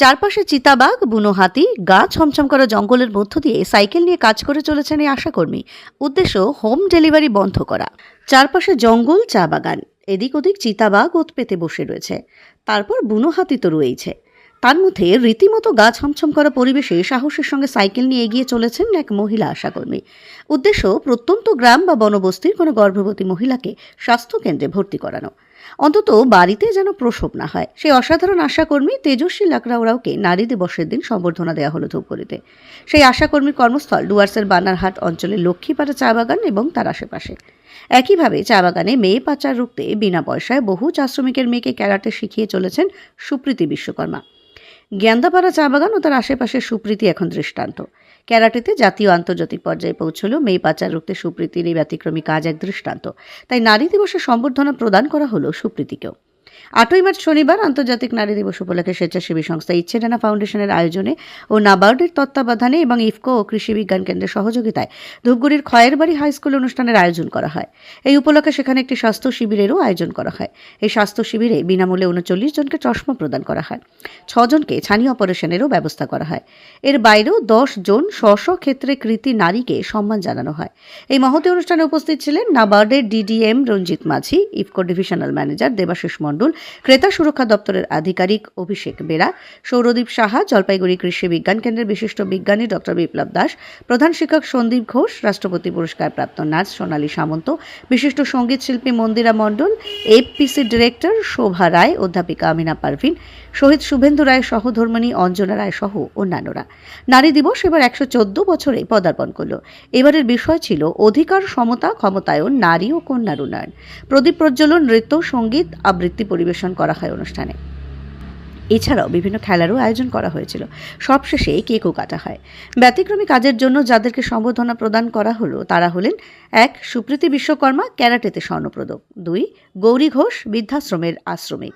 চারপাশে চিতাবাঘ, বুনো হাতি গা ছমছম করা জঙ্গলের মধ্য দিয়ে সাইকেল নিয়ে কাজ করে চলেছেন এই আশাকর্মী। উদ্দেশ্য, হোম ডেলিভারি বন্ধ করা। চারপাশে জঙ্গল, চা বাগান। এদিক ওদিক চিতাবাঘ ওত পেতে বসে রয়েছে। তারপর বুনো হাতি তো রয়েছে তার মধ্যে রীতিমতো গা ছমছম করা পরিবেশে সাহসের সঙ্গে সাইকেল নিয়ে এগিয়ে চলেছেন এক মহিলা আশাকর্মী। উদ্দেশ্য, প্রত্যন্ত গ্রাম বা বনবস্তির কোনো গর্ভবতী মহিলাকে স্বাস্থ্যকেন্দ্রে ভর্তি করানো। অন্তত বাড়িতে যেন প্রসব না হয়। সেই অসাধারণ আশাকর্মী তেজস্বী লাকড়াওরাওকে নারী দিবসের দিন সম্বর্ধনা দেওয়া হলো ধূপগুড়িতে। সেই আশাকর্মীর কর্মস্থল ডুয়ার্সের বানারহাট অঞ্চলের লক্ষ্মীপাড়া চা বাগান এবং তার আশেপাশে। একইভাবে চা বাগানে মেয়ে পাচার রুখতে বিনা পয়সায় বহু চা শ্রমিকের মেয়েকে ক্যারাটে শিখিয়ে চলেছেন সুপ্রীতি বিশ্বকর্মা। জ্ঞানদাপাড়া চা বাগান ও তার আশেপাশের সুপ্রীতি এখন দৃষ্টান্ত। ক্যারাটেতে জাতীয় আন্তর্জাতিক পর্যায়ে পৌঁছল মেয়ে পাচার রুখতে সুপ্রীতির এই ব্যতিক্রমী কাজ এক দৃষ্টান্ত। তাই নারী দিবসে সম্বর্ধনা প্রদান করা হলো সুপ্রীতিকেও। আটই মার্চ শনিবার আন্তর্জাতিক নারী দিবস উপলক্ষে স্বেচ্ছাসেবী সংস্থা ইচ্ছেডানা ফাউন্ডেশনের আয়োজনে ও নাবার্ডের তত্ত্বাবধানে এবং ইফকো ও কৃষি বিজ্ঞান কেন্দ্রের সহযোগিতায় ধূপগুড়ির খয়েরবাড়ি হাই স্কুল অনুষ্ঠানের আয়োজন করা হয়। এই উপলক্ষে সেখানে একটি স্বাস্থ্য শিবিরেরও আয়োজন করা হয়। এই স্বাস্থ্য শিবিরে বিনামূল্যে উনচল্লিশ জনকে চশমা প্রদান করা হয়। ছজনকে ছানি অপারেশনেরও ব্যবস্থা করা হয়। এর বাইরেও দশ জন স্ব ক্ষেত্রে কৃতি নারীকে সম্মান জানানো হয়। এই মহতি অনুষ্ঠানে উপস্থিত ছিলেন নাবার্ডের DDM Ranjit Majhi, IFFCO divisional manager Debashis Mondal ক্রেতা সুরক্ষা দপ্তরের আধিকারিক অভিষেক বেরা, সৌরদীপ সাহা, জলপাইগুড়ি কৃষি বিজ্ঞান কেন্দ্রের বিশিষ্ট বিজ্ঞানী ডক্টর বিপ্লব দাস, প্রধান শিক্ষক সন্দীপ ঘোষ, রাষ্ট্রপতি পুরস্কার প্রাপ্ত নার্স সোনালী সামন্ত, বিশিষ্ট সংগীত শিল্পী মন্দিরা মণ্ডল এফপিসি ডিরেক্টর শোভা রায়, অধ্যাপিকা আমিনা পারভিন, শহীদ শুভেন্দু রায় সহধর্মিণী অঞ্জনা রায় সহ অন্যান্যরা। নারী দিবস এবার একশো চোদ্দ বছরে পদার্পণ করল। এবারের বিষয় ছিল অধিকার, সমতা, ক্ষমতায়ন, নারী ও কন্যার উন্নয়ন। প্রদীপ প্রজ্বলন, নৃত্য, সংগীত, আবৃত্তি পরিবেশন করা হয় অনুষ্ঠানে। এছাড়াও বিভিন্ন খেলারও আয়োজন করা হয়েছিল। সবশেষে কেকও কাটা হয়। ব্যতিক্রমী কাজের জন্য যাদেরকে সম্বোধনা প্রদান করা হলো, তারা হলেন এক সুপ্রীতি বিশ্বকর্মা, ক্যারাটেতে স্বর্ণপ্রদক। দুই, গৌরী ঘোষ, বৃদ্ধাশ্রমের আশ্রমিক।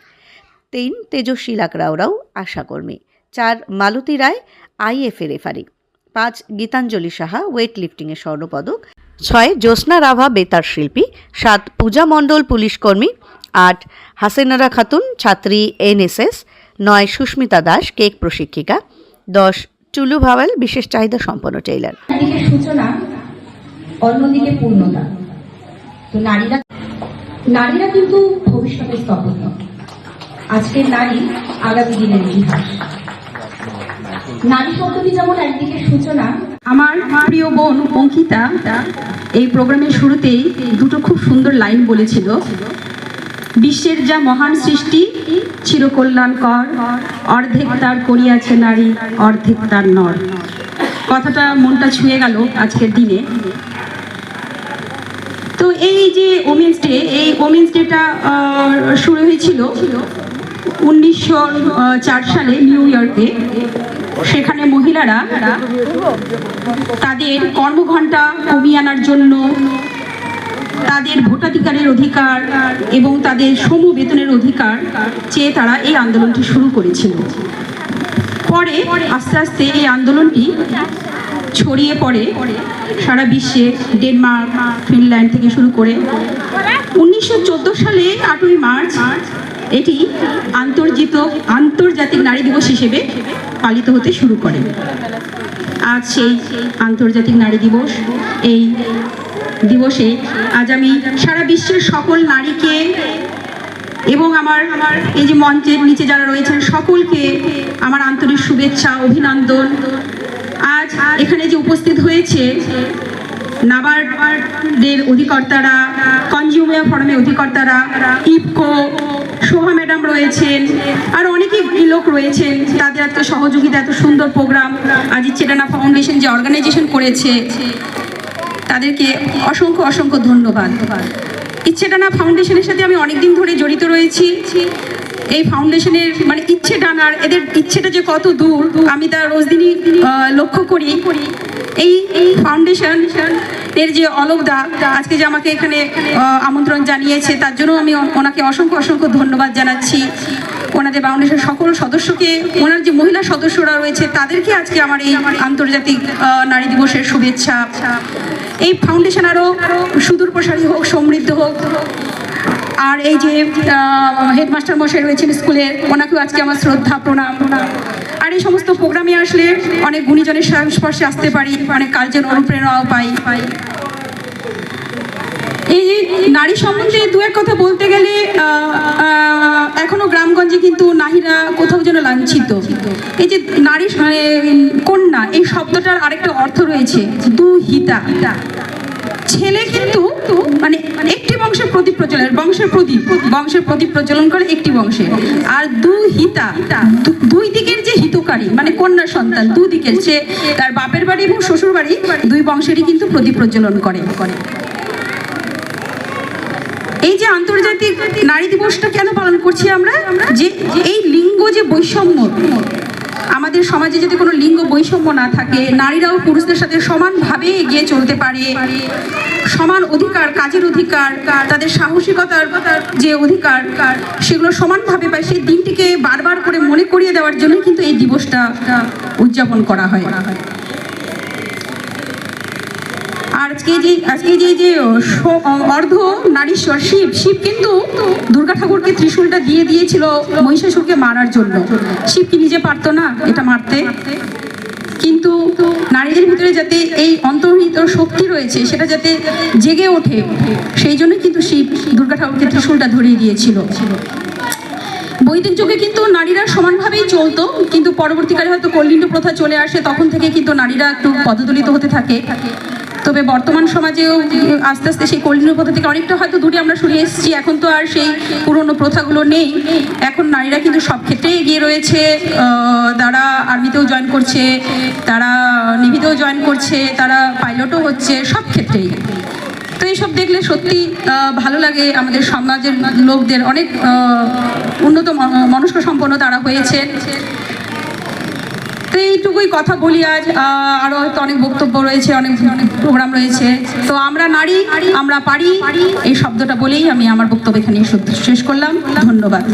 তিন, তেজস্বী লাকড়াওরাও আশাকর্মী। চার, মালতী রায় আইএফএ রেফারি। পাঁচ, গীতাঞ্জলি সাহা ওয়েট লিফটিংয়ে স্বর্ণপদক। ছয়, জ্যোৎস্না রাভা, বেতার শিল্পী। সাত, পূজা মণ্ডল পুলিশ কর্মী। আট হাসিনারা খাতুন ছাত্রী এনএসএস নয় সুস্মিতা দাস কেক প্রশিক্ষিকা দশ টুলু ভাওয়াল বিশেষ চাহিদা সম্পন্ন টেইলার। সূচনা অন্যদিকে পূর্ণতা। তো নারীরা নারীরা কিন্তু ভবিষ্যতের আজকের নারী আগামী দিনের ইতিহাস। নারী শব্দটি যেমন একদিকে সূচনা আমার প্রিয় বোন অঙ্কিতা এই প্রোগ্রামের শুরুতেই দুটো খুব সুন্দর লাইন বলেছিল। বিশ্বের যা মহান সৃষ্টি, চিরকল্যাণকর। অর্ধেক তার করিয়াছে নারী, অর্ধেক তার নর। কথাটা মনটা ছুঁয়ে গেল আজকের দিনে। তো এই যে ওমেন্স ডে এই ওমেন্স ডেটা শুরু হয়েছিল উনিশশো চার সালে নিউ ইয়র্কে। সেখানে মহিলারা তাদের কর্মঘণ্টা কমিয়ে আনার জন্য তাদের ভোটাধিকারের অধিকার এবং তাদের সম বেতনের অধিকার চেয়ে তারা এই আন্দোলনটি শুরু করেছিল। পরে আস্তে আস্তে এই আন্দোলনটি ছড়িয়ে পড়ে সারা বিশ্বে, ডেনমার্ক, ফিনল্যান্ড থেকে শুরু করে। উনিশশো চোদ্দ সালে আটই মার্চ এটি আন্তর্জিত, আন্তর্জাতিক নারী দিবস হিসেবে পালিত হতে শুরু করে। আজ সেই আন্তর্জাতিক নারী দিবস। এই দিবসে আজ আমি সারা বিশ্বের সকল নারীকে এবং আমার আমার এই যে মঞ্চের নিচে যারা রয়েছেন সকলকে আমার আন্তরিক শুভেচ্ছা, অভিনন্দন। আজ এখানে যে উপস্থিত হয়েছে নাবার্ডের অধিকর্তারা কনজিউমার ফোরামের অধিকর্তারা, ইফকো শোভা ম্যাডাম রয়েছেন, আর অনেকে লোক রয়েছেন, তাদের এত সহযোগিতা, এত সুন্দর প্রোগ্রাম। আজ ইচ্ছেডানা ফাউন্ডেশন যে অর্গানাইজেশন করেছে তাদেরকে অসংখ্য অসংখ্য ধন্যবাদ। ইচ্ছে ইচ্ছেডানা ফাউন্ডেশনের সাথে আমি অনেকদিন ধরে জড়িত রয়েছি। এই ফাউন্ডেশনের মানে ইচ্ছে ডানার এদের ইচ্ছেটা যে কত দূর, আমি তা রোজদিনই লক্ষ্য করি। এই এই ফাউন্ডেশন এর যে অলোকদা আজকে যে আমাকে এখানে আমন্ত্রণ জানিয়েছে, তার জন্য আমি ওনাকে অসংখ্য অসংখ্য ধন্যবাদ জানাচ্ছি। ওনাদের ফাউন্ডেশন সকল সদস্যকে, ওনার যে মহিলা সদস্যরা রয়েছে, তাদেরকে আজকে আমার এই আন্তর্জাতিক নারী দিবসের শুভেচ্ছা। এই ফাউন্ডেশন আরও সুদূর প্রসারী হোক, সমৃদ্ধ হোক। আর এই যে হেডমাস্টার মশাই রয়েছেন স্কুলের ওনাকেও আজকে আমার শ্রদ্ধা, প্রণাম। প্রোগ্রামে আসলে অনেক গুণীজনের সংস্পর্শে আসতে পারি অনেক কার্যের অনুপ্রেরণাও পাই। পাই এই নারী সম্বন্ধে দু এক কথা বলতে গেলে এখনও গ্রামগঞ্জে কিন্তু নারীরা কোথাও যেন লাঞ্ছিত। এই যে নারী মানে, কন্যা এই শব্দটার আরেকটা অর্থ রয়েছে দুহিতা। ছেলে কিন্তু মানে একটি বংশের প্রদীপ প্রজ্বলন বংশের প্রতি প্রজ্বলন করে একটি বংশে। আর দু হিতা দুই দিকের যে হিতকারী মানে কন্যা সন্তান, দু দিকের, সে তার বাপের বাড়ি এবং শ্বশুর বাড়ি, দুই বংশেরই কিন্তু প্রতি প্রচলন করে করে। এই যে আন্তর্জাতিক নারী দিবসটা কেন পালন করছি আমরা? যে এই লিঙ্গ যে বৈষম্য আমাদের সমাজে যদি কোনো লিঙ্গ বৈষম্য না থাকে, নারীরাও পুরুষদের সাথে সমানভাবে এগিয়ে চলতে পারে। সমান অধিকার, কাজের অধিকার, তাদের সাহসিকতার যে অধিকার, সেগুলো সমানভাবে পায়। সেই দিনটিকে বারবার করে মনে করিয়ে দেওয়ার জন্য কিন্তু এই দিবসটা উদযাপন করা হয়। আজকে যে আজকে যে যে অর্ধ নারীশ্বর শিব শিব কিন্তু দুর্গা ঠাকুরকে ত্রিশূলটা দিয়ে দিয়েছিল মহিষাসুরকে মারার জন্য। শিব কি নিজে পারতো না এটা মারতে? কিন্তু নারীদের ভিতরে যাতে এই অন্তর্নিহিত শক্তি রয়েছে, সেটা যাতে জেগে ওঠে, সেই জন্য কিন্তু শিব দুর্গা ঠাকুরকে ত্রিশূলটা ধরিয়ে দিয়েছিল। বৈদিক যুগে কিন্তু নারীরা সমানভাবেই চলতো, কিন্তু পরবর্তীকালে হয়তো কল্যাণ প্রথা চলে আসে, তখন থেকে কিন্তু নারীরা একটু পদদলিত হতে থাকে। তবে বর্তমান সমাজেও আস্তে আস্তে সেই কল্যাণ প্রথা থেকে অনেকটা হয়তো দূরে আমরা সরে এসেছি। এখন তো আর সেই পুরনো প্রথাগুলো নেই। এখন নারীরা কিন্তু সব ক্ষেত্রেই এগিয়ে রয়েছে। তারা আর্মিতেও জয়েন করছে, তারা নেভিতেও জয়েন করছে, তারা পাইলটও হচ্ছে, সব ক্ষেত্রেই। তো এইসব দেখলে সত্যি ভালো লাগে। আমাদের সমাজের লোকদের অনেক উন্নত মনস্ক সম্পন্ন তারা হয়েছে তো এইটুকুই কথা বলি আজ। আরও আরও হয়তো অনেক বক্তব্য রয়েছে, অনেক অনেক প্রোগ্রাম রয়েছে। তো আমরা নারী, আমরা পারি, এই শব্দটা বলেই আমি আমার বক্তব্য এখানে শেষ করলাম। ধন্যবাদ।